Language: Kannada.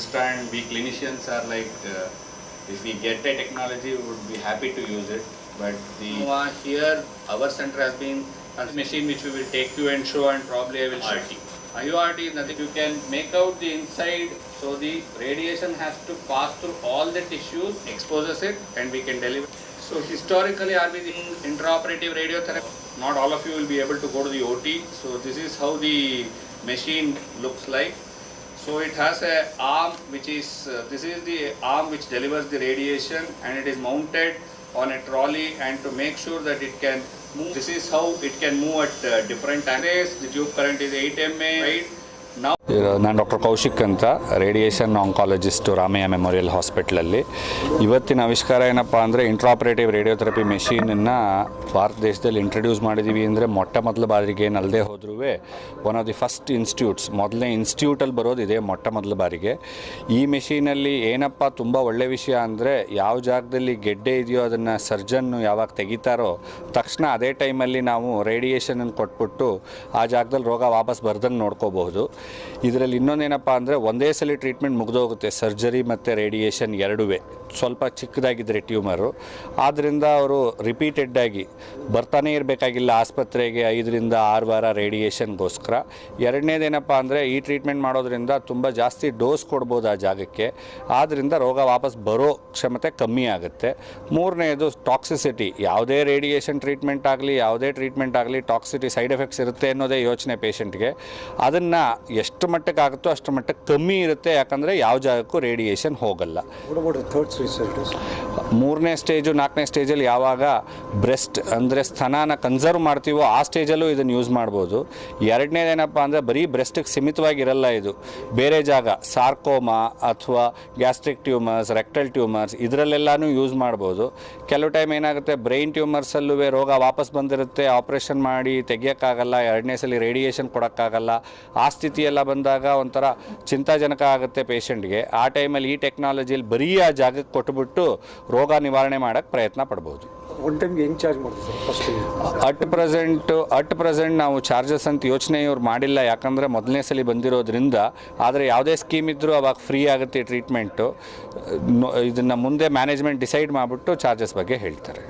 understand, we clinicians are like, uh, if we get a technology, we would be happy to use it. But the uh, here, our center has been a machine which we will take you and show, and probably I will show. You rt. IURT is nothing. You can make out the inside, so the radiation has to pass through all the tissues, exposes it, and we can deliver. So historically, are we in intraoperative radiotherapy? Not all of you will be able to go to the OT. So this is how the machine looks like. So it has a arm which is, uh, this is the arm which delivers the radiation and it is mounted on a trolley and to make sure that it can move, this is how it can move at uh, different angles. The tube current is 8 MA, right? ನಾನು ಡಾಕ್ಟರ್ ಕೌಶಿಕ್ ಅಂತ ರೇಡಿಯೇಷನ್ ಆಂಕಾಲಜಿಸ್ಟು ರಾಮಯ್ಯ ಮೆಮೋರಿಯಲ್ ಹಾಸ್ಪಿಟ್ಲಲ್ಲಿ ಇವತ್ತಿನ ಆವಿಷ್ಕಾರ ಏನಪ್ಪ ಅಂದರೆ ಇಂಟ್ರಾಪರೇಟಿವ್ ರೇಡಿಯೋಥೆರಪಿ ಮೆಷೀನನ್ನು ಭಾರತ ದೇಶದಲ್ಲಿ ಇಂಟ್ರಡ್ಯೂಸ್ ಮಾಡಿದ್ದೀವಿ ಅಂದರೆ ಮೊಟ್ಟ ಮೊದಲ ಬಾರಿಗೆ ಏನಲ್ಲದೆ ಹೋದ್ರೂ one of the first institutes ಮೊದಲನೇ ಇನ್ಸ್ಟಿಟ್ಯೂಟಲ್ಲಿ ಬರೋದು ಇದೆ ಮೊಟ್ಟ ಮೊದಲ ಬಾರಿಗೆ. ಈ ಮೆಷೀನಲ್ಲಿ ಏನಪ್ಪ ತುಂಬ ಒಳ್ಳೆ ವಿಷಯ ಅಂದರೆ ಯಾವ ಜಾಗದಲ್ಲಿ ಗೆಡ್ಡೆ ಇದೆಯೋ ಅದನ್ನು ಸರ್ಜನ್ನು ಯಾವಾಗ ತೆಗಿತಾರೋ ತಕ್ಷಣ ಅದೇ ಟೈಮಲ್ಲಿ ನಾವು ರೇಡಿಯೇಷನನ್ನು ಕೊಟ್ಬಿಟ್ಟು ಆ ಜಾಗದಲ್ಲಿ ರೋಗ ವಾಪಸ್ ಬರ್ದಂಗೆ ನೋಡ್ಕೋಬಹುದು. ಇದರಲ್ಲಿ ಇನ್ನೊಂದೇನಪ್ಪ ಅಂದರೆ ಒಂದೇ ಸಲ ಟ್ರೀಟ್ಮೆಂಟ್ ಮುಗಿದೋಗುತ್ತೆ. ಸರ್ಜರಿ ಮತ್ತು ರೇಡಿಯೇಷನ್ ಎರಡೂ ಸ್ವಲ್ಪ ಚಿಕ್ಕದಾಗಿದ್ದರೆ ಟ್ಯೂಮರು ಆದ್ದರಿಂದ ಅವರು ರಿಪೀಟೆಡ್ಡಾಗಿ ಬರ್ತಾನೆ ಇರಬೇಕಾಗಿಲ್ಲ ಆಸ್ಪತ್ರೆಗೆ ಐದರಿಂದ ಆರು ವಾರ ರೇಡಿಯೇಷನ್ಗೋಸ್ಕರ ಎರಡನೇದೇನಪ್ಪ ಅಂದರೆ ಈ ಟ್ರೀಟ್ಮೆಂಟ್ ಮಾಡೋದ್ರಿಂದ ತುಂಬ ಜಾಸ್ತಿ ಡೋಸ್ ಕೊಡ್ಬೋದು ಆ ಜಾಗಕ್ಕೆ. ಆದ್ದರಿಂದ ರೋಗ ವಾಪಸ್ ಬರೋ ಕ್ಷಮತೆ ಕಮ್ಮಿ ಆಗುತ್ತೆ. ಮೂರನೇದು ಟಾಕ್ಸಿಸಿಟಿ ಯಾವುದೇ ರೇಡಿಯೇಷನ್ ಟ್ರೀಟ್ಮೆಂಟ್ ಆಗಲಿ, ಯಾವುದೇ ಟ್ರೀಟ್ಮೆಂಟ್ ಆಗಲಿ ಟಾಕ್ಸಿಟಿ ಸೈಡ್ ಎಫೆಕ್ಟ್ಸ್ ಇರುತ್ತೆ ಅನ್ನೋದೇ ಯೋಚನೆ ಪೇಷಂಟ್ಗೆ ಅದನ್ನು ಎಷ್ಟು ಮಟ್ಟಕ್ಕೆ ಆಗುತ್ತೋ ಅಷ್ಟು ಮಟ್ಟಕ್ಕೆ ಕಮ್ಮಿ ಇರುತ್ತೆ ಯಾಕಂದರೆ ಯಾವ ಜಾಗಕ್ಕೂ ರೇಡಿಯೇಷನ್ ಹೋಗಲ್ಲ? ಮೂರನೇ ಸ್ಟೇಜು ನಾಲ್ಕನೇ ಸ್ಟೇಜಲ್ಲಿ ಯಾವಾಗ ಬ್ರೆಸ್ಟ್ ಅಂದರೆ ಸ್ತನಾನ ಕನ್ಸರ್ವ್ ಮಾಡ್ತೀವೋ ಆ ಸ್ಟೇಜಲ್ಲೂ ಇದನ್ನು ಯೂಸ್ ಮಾಡ್ಬೋದು. ಎರಡನೇದೇನಪ್ಪ ಅಂದರೆ ಬರೀ ಬ್ರೆಸ್ಟಿಗೆ ಸೀಮಿತವಾಗಿರಲ್ಲ ಇದು. ಬೇರೆ ಜಾಗ ಸಾರ್ಕೋಮಾ ಅಥವಾ ಗ್ಯಾಸ್ಟ್ರಿಕ್ ಟ್ಯೂಮರ್ಸ್ ರೆಕ್ಟಲ್ ಟ್ಯೂಮರ್ಸ್ ಇದರಲ್ಲೆಲ್ಲನೂ ಯೂಸ್ ಮಾಡ್ಬೋದು. ಕೆಲವು ಟೈಮ್ ಏನಾಗುತ್ತೆ ಬ್ರೈನ್ ಟ್ಯೂಮರ್ಸಲ್ಲೂ ರೋಗ ವಾಪಸ್ ಬಂದಿರುತ್ತೆ ಆಪ್ರೇಷನ್ ಮಾಡಿ ತೆಗಿಯೋಕ್ಕಾಗಲ್ಲ, ಎರಡನೇ ಸಲ ರೇಡಿಯೇಷನ್ ಕೊಡೋಕ್ಕಾಗಲ್ಲ, ಆ ಸ್ಥಿತಿಯೆಲ್ಲ ಬಂದಾಗ ಒಂಥರ ಚಿಂತಾಜನಕ ಆಗುತ್ತೆ ಪೇಷಂಟ್ಗೆ ಆ ಟೈಮಲ್ಲಿ ಈ ಟೆಕ್ನಾಲಜಿಯಲ್ಲಿ ಬರೀ ಆ ಜಾಗಕ್ಕೆ ಕೊಟ್ಬಿಟ್ಟು ರೋಗ ನಿವಾರಣೆ ಮಾಡೋಕ್ಕೆ ಪ್ರಯತ್ನ ಪಡ್ಬೋದು. One ಟೈಮ್ಗೆ ಹೆಂಗೆ ಚಾರ್ಜ್ ಮಾಡ್ತೀವಿ sir first at present at present ನಾವು ಚಾರ್ಜಸ್ ಅಂತ ಯೋಚನೆ ಇವ್ರು ಮಾಡಿಲ್ಲ. ಯಾಕಂದರೆ ಮೊದಲನೇ ಸಲ ಬಂದಿರೋದ್ರಿಂದ ಆದರೆ ಯಾವುದೇ ಸ್ಕೀಮ್ ಇದ್ದರೂ ಅವಾಗ ಫ್ರೀ ಆಗುತ್ತೆ ಟ್ರೀಟ್ಮೆಂಟು ಇದನ್ನು ಮುಂದೆ ಮ್ಯಾನೇಜ್ಮೆಂಟ್ ಡಿಸೈಡ್ ಮಾಡಿಬಿಟ್ಟು ಚಾರ್ಜಸ್ ಬಗ್ಗೆ ಹೇಳ್ತಾರೆ.